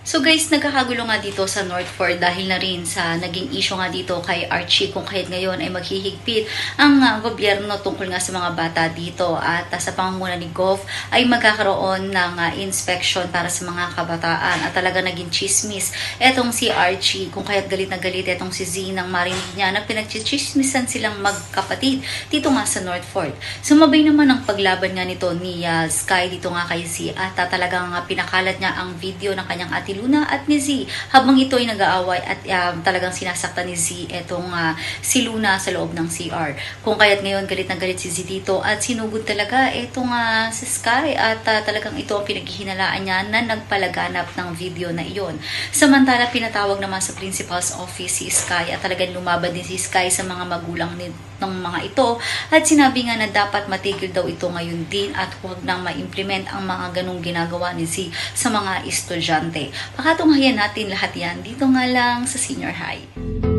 So guys, nagkakagulo nga dito sa Northford dahil na rin sa naging issue nga dito kay Archie kung kahit ngayon ay maghihigpit ang ah, gobyerno tungkol nga sa mga bata dito. At ah, sa pangunguna ni Gov ay magkakaroon ng ah, inspection para sa mga kabataan. At talaga naging chismis etong si Archie. Kung kahit galit na galit etong si Z nang marinig niya na pinagchichismisan silang magkapatid dito nga sa Northford. Sumabay naman ang paglaban nga nito ni ah, Sky dito nga kay Z at ah, talagang ah, pinakalat niya ang video ng kanyang ate Luna at ni Z habang ito ay nag-aaway at um, talagang sinasaktan ni Z etong ah, si Luna sa loob ng CR. Kung kaya't ngayon galit na galit si Z dito at sinugod talaga etong ah, si Sky at ah, talagang ito ang pinaghihinalaan niya na nagpalaganap ng video na iyon. Samantala pinatawag naman sa principal's office si Sky at talagang lumaban din si Sky sa mga magulang ni ng mga ito at sinabi nga na dapat matigil daw ito ngayon din at huwag nang ma-implement ang mga ganong ginagawa ni Z sa mga estudyante. Pakatunghayan natin lahat yan dito nga lang sa senior high.